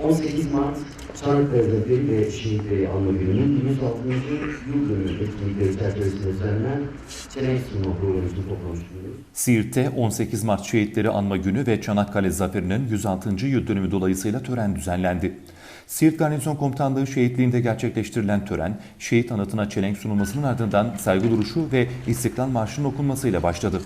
18 Mart Çanakkale Zaferi ve Şehitleri Anma Günü'nün 106. yıl dönümü etkinlikleri çerçevesinde düzenlenen çelenk sunma programı için toplamış bulunuyoruz. Siirt'te 18 Mart Şehitleri Anma Günü ve Çanakkale Zaferi'nin 106. yıl dönümü dolayısıyla tören düzenlendi. Siirt Garnizon Komutanlığı şehitliğinde gerçekleştirilen tören, şehit anıtına çelenk sunulmasının ardından saygı duruşu ve İstiklal Marşı'nın okunmasıyla başladı.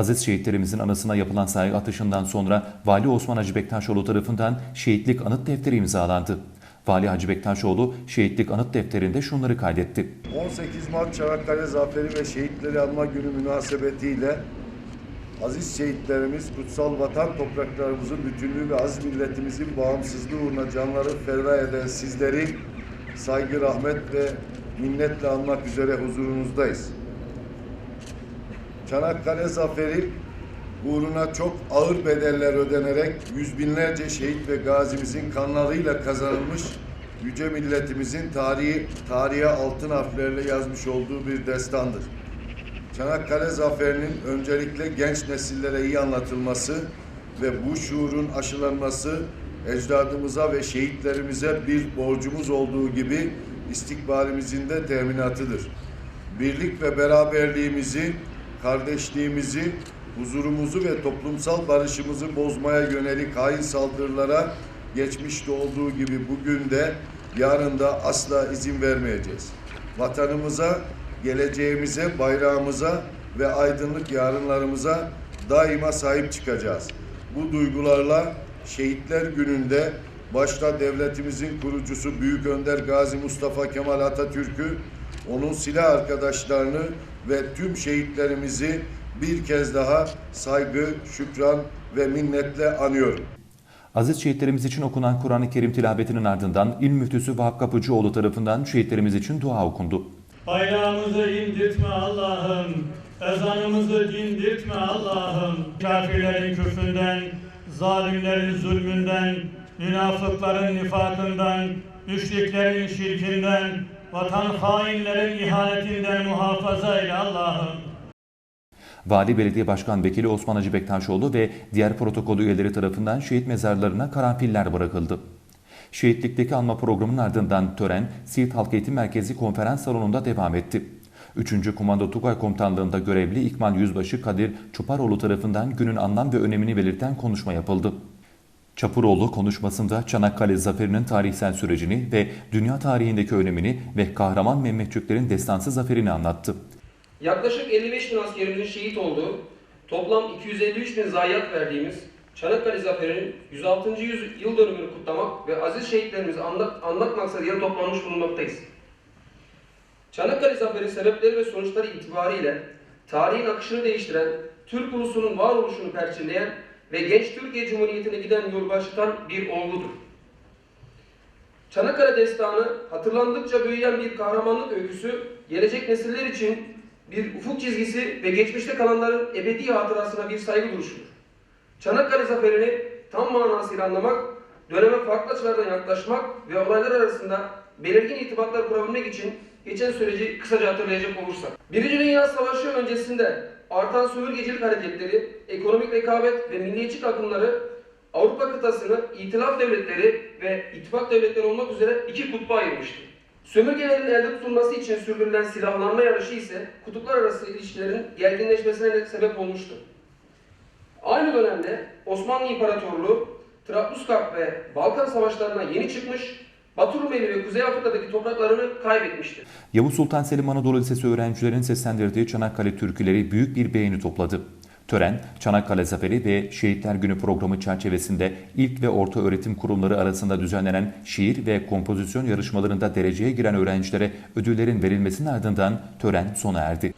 Aziz şehitlerimizin anısına yapılan saygı atışından sonra Vali Osman Hacı Bektaşoğlu tarafından şehitlik anıt defteri imzalandı. Vali Hacı Bektaşoğlu şehitlik anıt defterinde şunları kaydetti. 18 Mart Çanakkale Zaferi ve Şehitleri Anma Günü münasebetiyle aziz şehitlerimiz kutsal vatan topraklarımızın bütünlüğü ve aziz milletimizin bağımsızlığı uğruna canları feda eden sizleri saygı, rahmet ve minnetle anmak üzere huzurunuzdayız. Çanakkale Zaferi uğruna çok ağır bedeller ödenerek yüz binlerce şehit ve gazimizin kanlarıyla kazanılmış yüce milletimizin tarihi tarihe altın harflerle yazmış olduğu bir destandır. Çanakkale Zaferi'nin öncelikle genç nesillere iyi anlatılması ve bu şuurun aşılanması ecdadımıza ve şehitlerimize bir borcumuz olduğu gibi istikbalimizin de teminatıdır. Birlik ve beraberliğimizi, kardeşliğimizi, huzurumuzu ve toplumsal barışımızı bozmaya yönelik hain saldırılara geçmişte olduğu gibi bugün de yarın da asla izin vermeyeceğiz. Vatanımıza, geleceğimize, bayrağımıza ve aydınlık yarınlarımıza daima sahip çıkacağız. Bu duygularla Şehitler Günü'nde başta devletimizin kurucusu Büyük Önder Gazi Mustafa Kemal Atatürk'ü, onun silah arkadaşlarını ve tüm şehitlerimizi bir kez daha saygı, şükran ve minnetle anıyorum. Aziz şehitlerimiz için okunan Kur'an-ı Kerim tilavetinin ardından İl Müftüsü Vahap Kapıcıoğlu tarafından şehitlerimiz için dua okundu. Bayrağımızı indirtme Allah'ım, ezanımızı dindirtme Allah'ım. Kafirlerin küfründen, zalimlerin zulmünden, münafıkların nifakından, müşriklerin şirkinden, vatan hainlerin ihanetinden muhafaza eyle Allah'ım. Vali Belediye Başkan Vekili Osman Hacı Bektaşoğlu ve diğer protokol üyeleri tarafından şehit mezarlarına karanfiller bırakıldı. Şehitlikteki anma programının ardından tören Siirt Halk Eğitim Merkezi konferans salonunda devam etti. 3. Komando Tugay Komutanlığı'nda görevli İkmal Yüzbaşı Kadir Çuparoğlu tarafından günün anlam ve önemini belirten konuşma yapıldı. Çapuroğlu konuşmasında Çanakkale Zaferi'nin tarihsel sürecini ve dünya tarihindeki önemini ve kahraman Mehmetçiklerin destansı zaferini anlattı. Yaklaşık 55 bin askerimizin şehit olduğu, toplam 253 bin zayiat verdiğimiz Çanakkale Zaferi'nin 106. yüz- yıl dönümünü kutlamak ve aziz şehitlerimizi anlat, anmak maksadıyla toplanmış bulunmaktayız. Çanakkale Zaferi sebepleri ve sonuçları itibariyle tarihin akışını değiştiren, Türk ulusunun varoluşunu perçinleyen ve genç Türkiye Cumhuriyeti'ne giden yol bir olgudur. Çanakkale Destanı hatırlandıkça büyüyen bir kahramanlık öyküsü, gelecek nesiller için bir ufuk çizgisi ve geçmişte kalanların ebedi hatırasına bir saygı duruşudur. Çanakkale Zaferi'ni tam manasıyla anlamak, döneme farklı açılardan yaklaşmak ve olaylar arasında belirgin irtibatlar kurabilmek için geçen süreci kısaca hatırlayacak olursak. Birinci Dünya Savaşı öncesinde artan sömürgecilik hareketleri, ekonomik rekabet ve milliyetçi akımları Avrupa kıtasını itilaf devletleri ve ittifak devletleri olmak üzere iki kutba ayırmıştı. Sömürgelerin elde tutulması için sürdürülen silahlanma yarışı ise kutuplar arası ilişkilerin gerginleşmesine sebep olmuştu. Aynı dönemde Osmanlı İmparatorluğu Trablusgarp ve Balkan Savaşlarına yeni çıkmış, Batı Rumeli Kuzey Afrika'daki topraklarını kaybetmiştir. Yavuz Sultan Selim Anadolu Lisesi öğrencilerin seslendirdiği Çanakkale türküleri büyük bir beğeni topladı. Tören, Çanakkale Zaferi ve Şehitler Günü programı çerçevesinde ilk ve orta öğretim kurumları arasında düzenlenen şiir ve kompozisyon yarışmalarında dereceye giren öğrencilere ödüllerin verilmesinin ardından tören sona erdi.